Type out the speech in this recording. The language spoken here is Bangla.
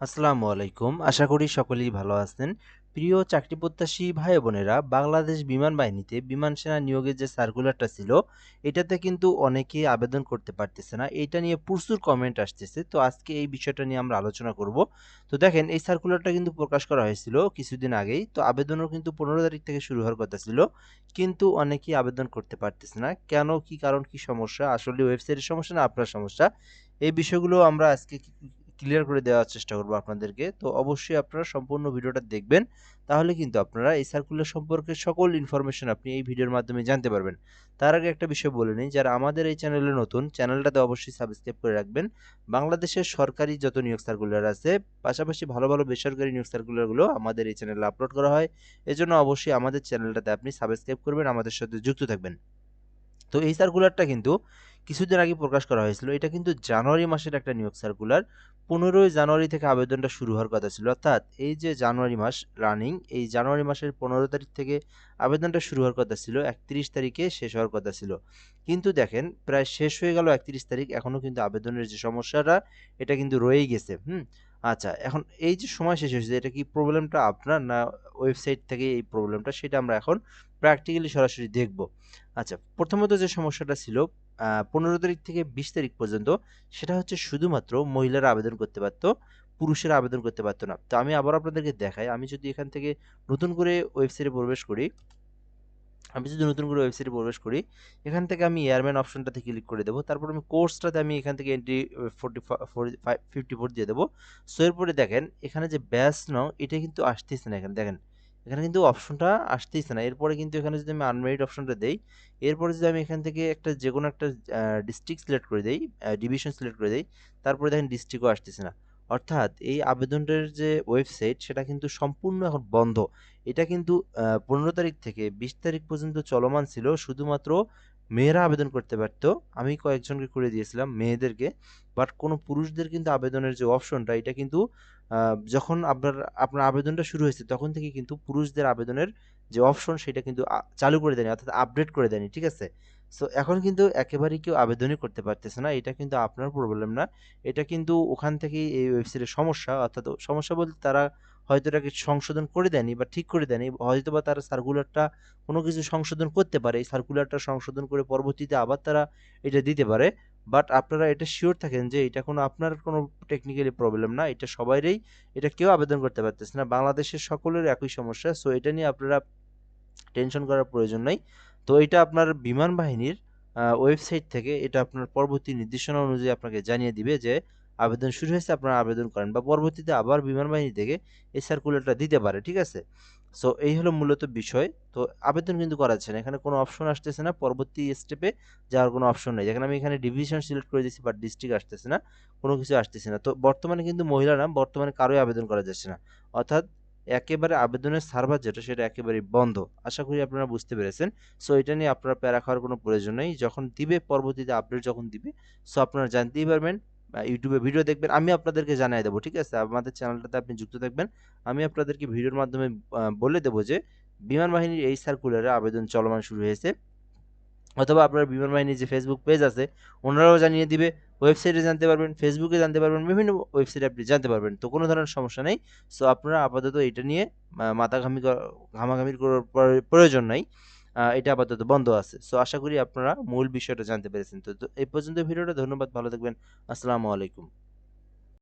আসসালামু আলাইকুম। আশা করি সকলেই ভালো আছেন। প্রিয় চাকরি প্রত্যাশী ভাই বোনেরা বাংলাদেশ বিমান বাহিনীতে বিমান সেনা নিয়োগের যে সার্কুলারটা ছিল, এটাতে কিন্তু অনেকেই আবেদন করতে পারতেছে না। এটা নিয়ে প্রচুর কমেন্ট আসতেছে। তো আজকে এই বিষয়টা নিয়ে আমরা আলোচনা করব। তো দেখেন, এই সার্কুলারটা কিন্তু প্রকাশ করা হয়েছিল কিছুদিন আগেই। তো আবেদনও কিন্তু পনেরো তারিখ থেকে শুরু হওয়ার কথা ছিল। কিন্তু অনেকেই আবেদন করতে পারতেছে না। কেন, কি কারণ, কি সমস্যা? আসলে ওয়েবসাইটের সমস্যা না আপনার সমস্যা? এই বিষয়গুলো আমরা আজকে ক্লিয়ার করে দেওয়ার চেষ্টা করব আপনাদেরকে। তো অবশ্যই আপনারা সম্পূর্ণ ভিডিওটা দেখবেন। তাহলে কিন্তু আপনারা এই সার্কুলার সম্পর্কে সকল ইনফরমেশন আপনি এই ভিডিওর মাধ্যমে জানতে পারবেন। তার আগে একটা বিষয় বলে নিই, যারা আমাদের এই চ্যানেলে নতুন চ্যানেলটাতে অবশ্যই সাবস্ক্রাইব করে রাখবেন। বাংলাদেশের সরকারি যত নিয়োগ সার্কুলার আছে, পাশাপাশি ভালো ভালো বেসরকারি নিয়োগ সার্কুলারগুলো আমাদের এই চ্যানেলে আপলোড করা হয়। এজন্য অবশ্যই আমাদের চ্যানেলটাতে আপনি সাবস্ক্রাইব করবেন, আমাদের সাথে যুক্ত থাকবেন। তো এই সার্কুলারটা কিন্তু কিছুদিন আগে প্রকাশ করা হয়েছিল। এটা কিন্তু জানুয়ারি মাসের একটা নিয়োগ সার্কুলার পনেরোই জানুয়ারি থেকে আবেদনটা শুরু হওয়ার কথা ছিল। অর্থাৎ এই যে জানুয়ারি মাস রানিং এই জানুয়ারি মাসের পনেরো তারিখ থেকে আবেদনটা শুরু হওয়ার কথা ছিল। একত্রিশ তারিখে শেষ হওয়ার কথা ছিল। কিন্তু দেখেন, প্রায় শেষ হয়ে গেল একত্রিশ তারিখ। এখনও কিন্তু আবেদনের যে সমস্যাটা, এটা কিন্তু রয়েই গেছে। হুম? আচ্ছা এখন এই যে সময় শেষ হয়েছে, এটা কি প্রবলেমটা আপনার না ওয়েবসাইট থেকে এই প্রবলেমটা সেটা আমরা এখন প্র্যাকটিক্যালি সরাসরি দেখব। আচ্ছা প্রথমত যে সমস্যাটা ছিল পনেরো তারিখ থেকে বিশ তারিখ পর্যন্ত সেটা হচ্ছে শুধুমাত্র মহিলারা আবেদন করতে পারতো, পুরুষেরা আবেদন করতে পারতো না। তো আমি আবার আপনাদেরকে দেখাই, আমি যদি এখান থেকে নতুন করে ওয়েবসাইটে প্রবেশ করি, আমি যদি নতুন করে ওয়েবসাইটে প্রবেশ করি, এখান থেকে আমি এয়ারম্যান অপশনটাতে ক্লিক করে দেবো, তারপর আমি কোর্সটাতে আমি এখান থেকে এন্ট্রি ফোরটি ফিফটি ফোর দিয়ে দেবো। সো এরপরে দেখেন, এখানে যে ব্যাস নং এটা কিন্তু আসতেছে না এখানে। দেখেন এখানে কিন্তু অপশনটা আসতেইছে না। এরপরে কিন্তু এখানে যদি আমি আনমেরিড অপশনটা দেই, এরপরে যদি আমি এখান থেকে একটা যে কোনো একটা ডিস্ট্রিক্ট সিলেক্ট করে দেই ডিভিশন সিলেক্ট করে দেই, তারপরে দেখেন ডিস্ট্রিক্টও আসতেছে না। অর্থাৎ এই আবেদনটার যে ওয়েবসাইট সেটা কিন্তু সম্পূর্ণ এখন বন্ধ। এটা কিন্তু পনেরো তারিখ থেকে বিশ তারিখ পর্যন্ত চলমান ছিল, শুধুমাত্র মেয়েরা আবেদন করতে পারত আমি কয়েকজনকে করে দিয়েছিলাম মেয়েদেরকে। বাট কোনো পুরুষদের কিন্তু আবেদনের যে অপশনটা এটা কিন্তু যখন আপনার আপনার আবেদনটা শুরু হয়েছে, তখন থেকে কিন্তু পুরুষদের আবেদনের যে অপশন সেটা কিন্তু চালু করে দেয়নি, অর্থাৎ আপডেট করে দেয়নি, ঠিক আছে? সো এখন কিন্তু একেবারেই কেউ আবেদনই করতে পারতেছে না, এটা কিন্তু আপনার প্রবলেম না। এটা কিন্তু ওখান থেকেই এই ওয়েবসাইটের সমস্যা, অর্থাৎ সমস্যা বলতে তারা হয়তো এটাকে সংশোধন করে দেয়নি বা ঠিক করে দেয়নি হয়তো বা তারা সার্কুলারটা কোনো কিছু সংশোধন করতে পারে, এই সার্কুলারটা সংশোধন করে পরবর্তীতে আবার তারা এটা দিতে পারে। বাট আপনারা এটা শিওর থাকেন যে এটা কোনো আপনার কোনো টেকনিক্যালি প্রবলেম না, এটা সবাইরই, এটা কেউ আবেদন করতে পারতেছে না। বাংলাদেশের সকলের একই সমস্যা সো এটা নিয়ে আপনারা টেনশন করার প্রয়োজন নেই। তো এটা আপনার বিমান বাহিনীর ওয়েবসাইট থেকে এটা আপনার পরবর্তী নির্দেশনা অনুযায়ী আপনাকে জানিয়ে দিবে যে আবেদন শুরু হয়েছে, আপনারা আবেদন করেন বা পরবর্তীতে আবার বিমান বাহিনী থেকে এই সার্কুলারটা দিতে পারে, ঠিক আছে? সো এই হলো মূলত বিষয়। তো, আবেদন কিন্তু করা যাচ্ছে না, এখানে কোনো অপশন আসতেছে না, পরবর্তী স্টেপে যাওয়ার কোনো অপশন নেই। যেখানে আমি এখানে ডিভিশন সিলেক্ট করে দিচ্ছি বা ডিস্ট্রিক্ট আসতেছে না, কোনো কিছু আসতেছে না। তো, বর্তমানে কিন্তু মহিলা না, বর্তমানে কারোই আবেদন করা যাচ্ছে না। অর্থাৎ, একেবারে আবেদনের সার্ভার যেটা, সেটা একেবারেই বন্ধ। আশা করি আপনারা বুঝতে পেরেছেন। সো এটা নিয়ে আপনারা প্যারা খাওয়ার কোনো প্রয়োজন নেই। যখন দিবে, পরবর্তীতে আপডেট যখন দিবে সো আপনারা জানতেই পারবেন। ইউটিউবে ভিডিও দেখবেন, আমি আপনাদেরকে জানিয়ে দেবো, ঠিক আছে? আমাদের চ্যানেলটাতে আপনি যুক্ত থাকবেন। আমি আপনাদেরকে ভিডিওর মাধ্যমে বলে দেবো যে, বিমান বাহিনীর এই সার্কুলারে আবেদন চলমান শুরু হয়েছে। অথবা আপনার বিমান বাহিনীর যে ফেসবুক পেজ আছে, ওনারাও জানিয়ে দিবে। ওয়েবসাইটে জানতে পারবেন ফেসবুকে জানতে পারবেন, বিভিন্ন ওয়েবসাইটে আপনি জানতে পারবেন। তো কোনো ধরনের সমস্যা নেই। সো আপনারা আপাতত এটা নিয়ে মাথা ঘামি ঘামাঘামির প্রয়োজন নাই। এটা আপাতত বন্ধ আছে। সো আশা করি আপনারা মূল বিষয়টা জানতে পেরেছেন। তো, এই পর্যন্ত ভিডিওটা, ধন্যবাদ, ভালো থাকবেন। আসসালামু আলাইকুম।